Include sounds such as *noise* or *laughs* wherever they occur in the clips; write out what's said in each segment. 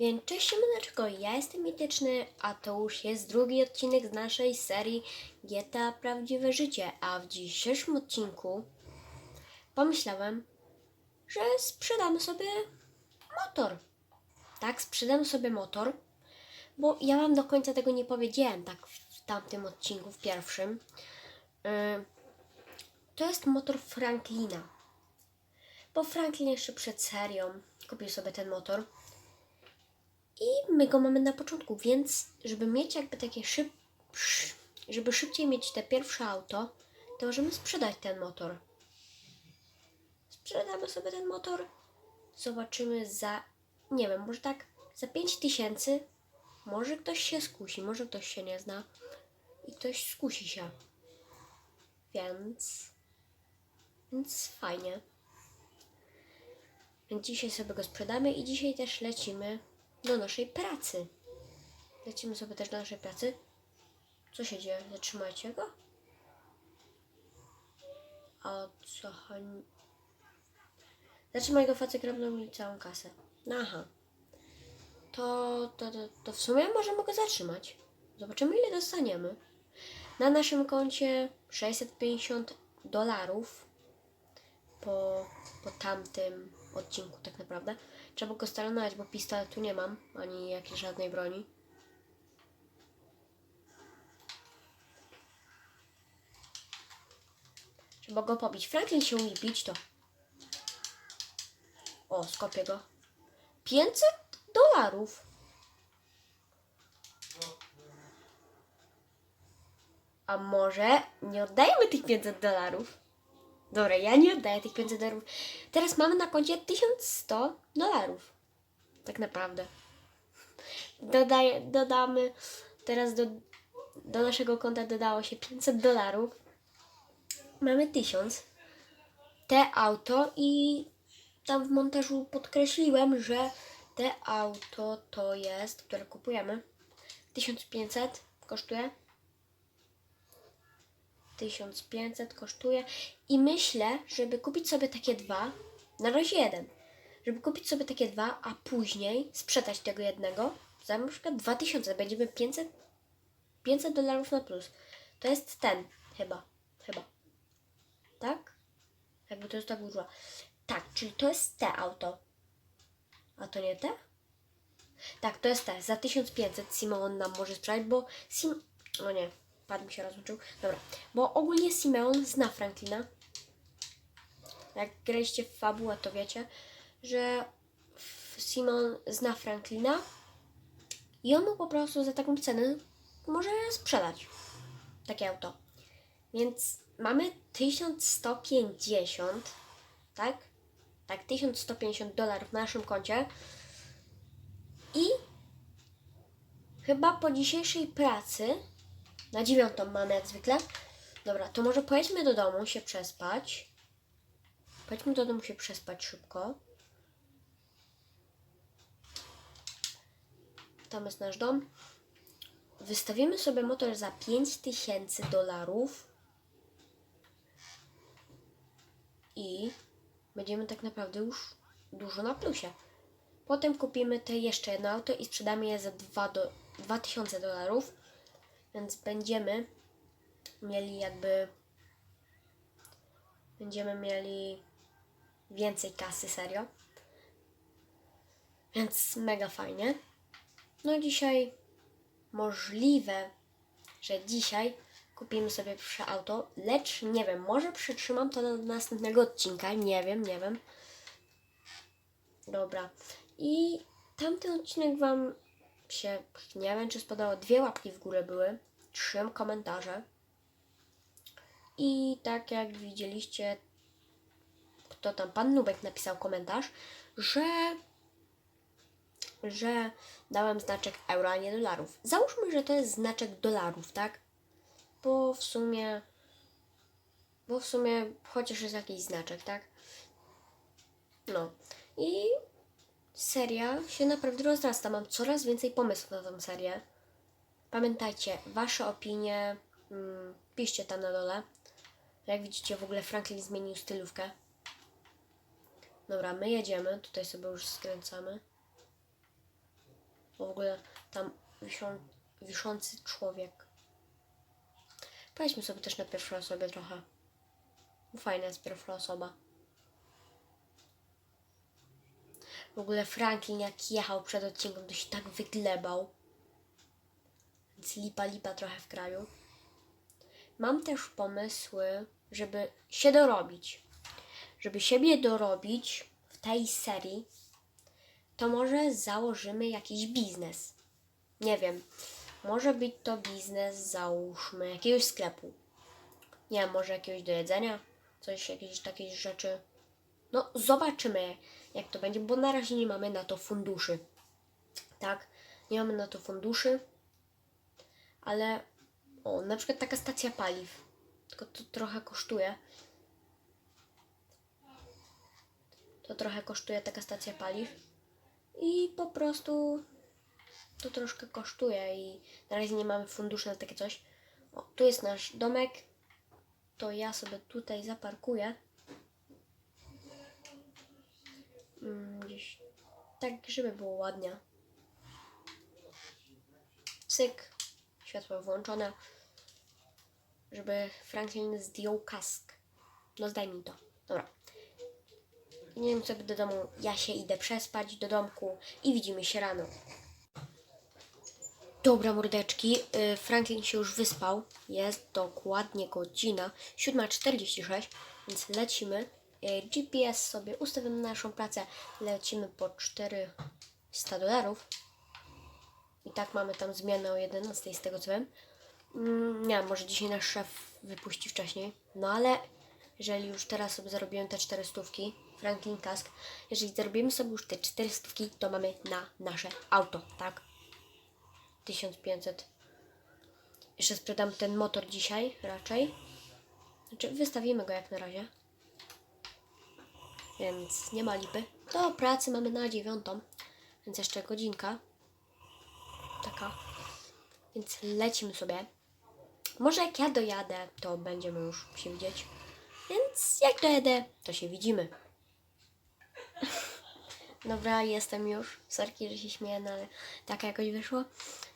Więc cześć siemaneczko, ja jestem Mityczny, a to już jest drugi odcinek z naszej serii GTA Prawdziwe Życie, a w dzisiejszym odcinku pomyślałem, że sprzedamy sobie motor. Tak, sprzedamy sobie motor, bo ja wam do końca tego nie powiedziałem, tak w tamtym odcinku, w pierwszym. Yy, to jest motor Franklina. Bo Franklin jeszcze przed serią kupił sobie ten motor. I my go mamy na początku, więc żeby mieć jakby takie szyb... sz- żeby szybciej mieć te pierwsze auto, to możemy sprzedać ten motor. Sprzedamy sobie ten motor. Zobaczymy za, nie wiem, może tak za 5 tysięcy. Może ktoś się skusi, może ktoś się nie zna. I ktoś skusi się. Więc... Więc fajnie. Więc dzisiaj sobie go sprzedamy i dzisiaj też lecimy do naszej pracy. Lecimy sobie też do naszej pracy. Co się dzieje? Zatrzymajcie go. A co chodzi? Zatrzymaj go, facet robią mi całą kasę. Aha. To, to, to, to w sumie możemy go zatrzymać. Zobaczymy ile dostaniemy. Na naszym koncie 650 dolarów po, po tamtym odcinku tak naprawdę. Trzeba go staranować, bo pistoletu nie mam, ani jakiejś żadnej broni. Trzeba go pobić. Franklin się umie bić to. O, skopię go. 500 dolarów. A może nie oddajemy tych 500 dolarów? Dobra, ja nie oddaję tych 500 dolarów. Teraz mamy na koncie 1100 dolarów. Tak naprawdę. Dodaję, dodamy, teraz do, do naszego konta dodało się 500 dolarów. Mamy 1000. Te auto i tam w montażu podkreśliłem, że te auto to jest, które kupujemy. 1500 kosztuje. 1500 kosztuje i myślę, żeby kupić sobie takie dwa, na razie jeden, żeby kupić sobie takie dwa, a później sprzedać tego jednego za na przykład 2000, będziemy 500, 500 dolarów na plus. To jest ten, chyba, chyba. Tak? Jakby to jest tak użyła. Tak, czyli to jest te auto. A to nie te? Tak, to jest te. Za 1500 Simon nam może sprzedać, bo Sim... O nie, pad mi się rozłączył. Dobra, bo ogólnie Simeon zna Franklina. Jak graliście w fabułę, to wiecie, że Simon zna Franklina i on mu po prostu za taką cenę może sprzedać takie auto. Więc mamy 1150, tak? Tak, 1150 dolarów na naszym koncie. I chyba po dzisiejszej pracy na dziewiątą mamy jak zwykle. Dobra, to może pojedźmy do domu się przespać. Pojedźmy do domu się przespać szybko. Tam jest nasz dom. Wystawimy sobie motor za 5000 dolarów. I będziemy tak naprawdę już dużo na plusie. Potem kupimy te jeszcze jedno auto i sprzedamy je za 2 do, 2000 dolarów. Więc będziemy mieli jakby. Będziemy mieli więcej kasy, serio. Więc mega fajnie. No dzisiaj możliwe, że dzisiaj kupimy sobie pierwsze auto, lecz nie wiem, może przytrzymam to do następnego odcinka, nie wiem, nie wiem. Dobra. I tamten odcinek Wam się, nie wiem, czy spodobał. Dwie łapki w górę były, trzy komentarze. I tak jak widzieliście, kto tam, pan Nubek napisał komentarz, że że dałem znaczek euro, a nie dolarów. Załóżmy, że to jest znaczek dolarów, tak? Bo w sumie bo w sumie chociaż jest jakiś znaczek, tak? No. I seria się naprawdę rozrasta. Mam coraz więcej pomysłów na tą serię. Pamiętajcie, wasze opinie mm, piszcie tam na dole. Jak widzicie, w ogóle Franklin zmienił stylówkę. Dobra, my jedziemy. Tutaj sobie już skręcamy. w ogóle tam wiszą, wiszący człowiek. Powiedzmy sobie też na pierwszej osobie trochę. Fajna jest pierwsza osoba. W ogóle Franklin jak jechał przed odcinkiem, to się tak wyglebał. Więc lipa, lipa trochę w kraju. Mam też pomysły, żeby się dorobić. Żeby siebie dorobić w tej serii, to może założymy jakiś biznes. Nie wiem, może być to biznes, załóżmy, jakiegoś sklepu. Nie wiem, może jakiegoś do jedzenia, coś, jakieś takie rzeczy. No, zobaczymy, jak to będzie, bo na razie nie mamy na to funduszy. Tak, nie mamy na to funduszy, ale o, na przykład taka stacja paliw. Tylko to trochę kosztuje. To trochę kosztuje taka stacja paliw. I po prostu to troszkę kosztuje i na razie nie mamy funduszy na takie coś. O, tu jest nasz domek. To ja sobie tutaj zaparkuję. Mm, gdzieś tak, żeby było ładnie. Cyk. Światło włączone. Żeby Franklin zdjął kask. No zdaj mi to. Dobra. Nie wiem sobie do domu. Ja się idę przespać do domku i widzimy się rano. Dobra, mordeczki. y, Franklin się już wyspał. Jest dokładnie godzina 7.46, więc lecimy. Y, GPS sobie ustawimy na naszą pracę. Lecimy po 400 dolarów. I tak mamy tam zmianę o 11 z tego co wiem. Mm, nie może dzisiaj nasz szef wypuści wcześniej. No ale jeżeli już teraz sobie zarobiłem te 400, Franklin Kask, jeżeli zarobimy sobie już te 400, to mamy na nasze auto, tak? 1500. Jeszcze sprzedam ten motor dzisiaj raczej. Znaczy, wystawimy go jak na razie. Więc nie ma lipy. Do pracy mamy na dziewiątą, więc jeszcze godzinka. Taka. Więc lecimy sobie. Może jak ja dojadę, to będziemy już się widzieć. Więc jak dojadę, to się widzimy. *laughs* Dobra, jestem już. Sorki, że się śmieję, no ale tak jakoś wyszło.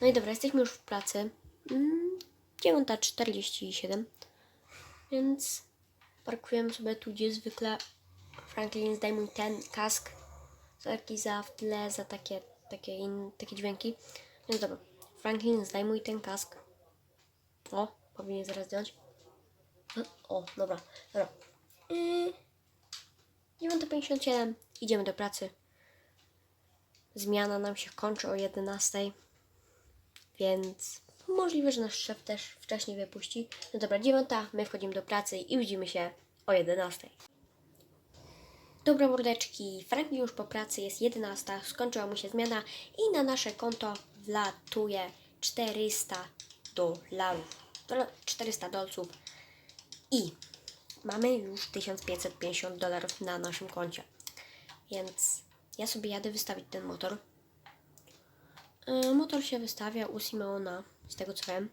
No i dobra, jesteśmy już w pracy. Mm, 9.47. Więc parkujemy sobie tu, gdzie zwykle Franklin zdejmuj ten kask. Sorki za w tle, za takie, takie, in, takie dźwięki. Więc dobra, Franklin zdejmuj ten kask. O, powinien zaraz zdjąć. No, O, dobra, dobra. Yy, 9.57, idziemy do pracy. Zmiana nam się kończy o 11, więc możliwe, że nasz szef też wcześniej wypuści. No dobra, 9, my wchodzimy do pracy i widzimy się o 11. Dobra mordeczki, Franklin już po pracy jest 11, skończyła mu się zmiana i na nasze konto wlatuje 400 dolarów, dola- 400 dolców i mamy już 1550 dolarów na naszym koncie. Więc ja sobie jadę wystawić ten motor. Yy, motor się wystawia u Simeona, z tego co wiem.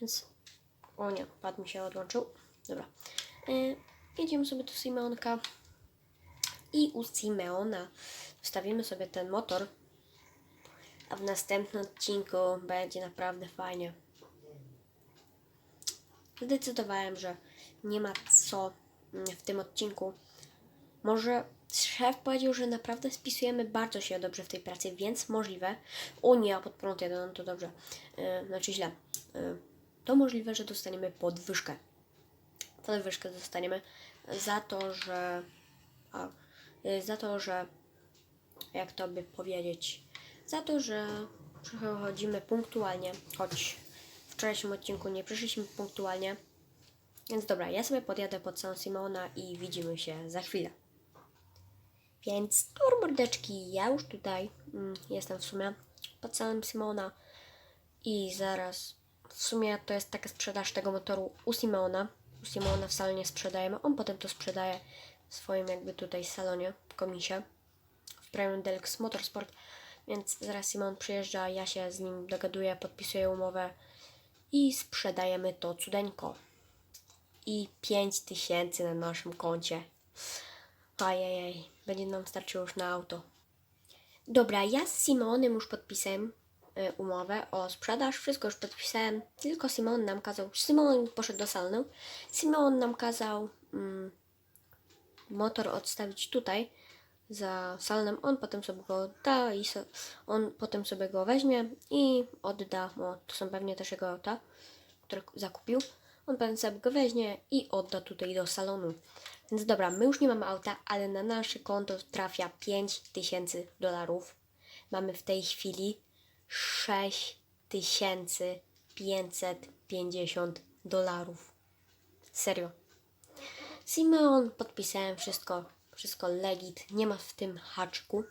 Więc. O nie, pad mi się odłączył. Dobra. Yy, jedziemy sobie do Simeonka. I u Simeona wstawimy sobie ten motor. A w następnym odcinku będzie naprawdę fajnie. Zdecydowałem, że nie ma co w tym odcinku. Może szef powiedział, że naprawdę spisujemy bardzo się dobrze w tej pracy, więc możliwe. O nie, a pod prąd jeden, no to dobrze. Yy, znaczy źle. Yy, to możliwe, że dostaniemy podwyżkę. Podwyżkę dostaniemy za to, że. A, yy, za to, że. Jak to by powiedzieć? Za to, że przychodzimy punktualnie, choć w wczorajszym odcinku nie przyszliśmy punktualnie. Więc dobra, ja sobie podjadę pod San Simona i widzimy się za chwilę. Więc tur mordeczki, ja już tutaj mm, jestem w sumie pod San Simona i zaraz w sumie to jest taka sprzedaż tego motoru u Simona. U Simona w salonie sprzedajemy, on potem to sprzedaje w swoim jakby tutaj salonie, komisie w Premium Deluxe Motorsport. Więc zaraz Simon przyjeżdża, ja się z nim dogaduję, podpisuję umowę i sprzedajemy to cudeńko. I 5000 na naszym koncie. Ajajaj, będzie nam starczyło już na auto. Dobra, ja z Simonem już podpisałem e, umowę o sprzedaż, wszystko już podpisałem, tylko Simon nam kazał, Simon poszedł do salonu, Simon nam kazał mm, motor odstawić tutaj za salonem, on potem sobie go odda i so, on potem sobie go weźmie i odda, o, to są pewnie też jego auta, które zakupił, on potem sobie go weźmie i odda tutaj do salonu. Więc dobra, my już nie mamy auta, ale na nasze konto trafia 5000 dolarów. Mamy w tej chwili 6550 dolarów. Serio. Simon, podpisałem wszystko, wszystko legit, nie ma w tym haczku.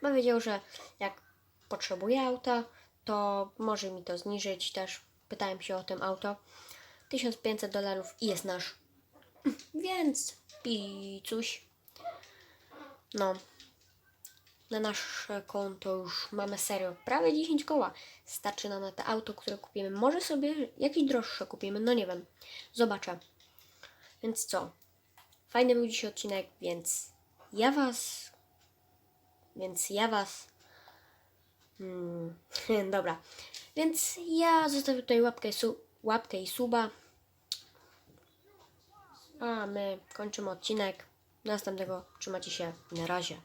Powiedział, że jak potrzebuje auta, to może mi to zniżyć też. Pytałem się o tym auto. 1500 dolarów i jest nasz. Więc picuś. No. Na nasze konto już mamy serio prawie 10 koła. Starczy nam na to auto, które kupimy. Może sobie jakieś droższe kupimy, no nie wiem. Zobaczę. Więc co? Fajny był dzisiaj odcinek, więc ja was. Więc ja was. Hmm, *laughs* dobra. Więc ja zostawię tutaj łapkę, su- łapkę i suba. A my kończymy odcinek. Następnego trzymajcie się. Na razie.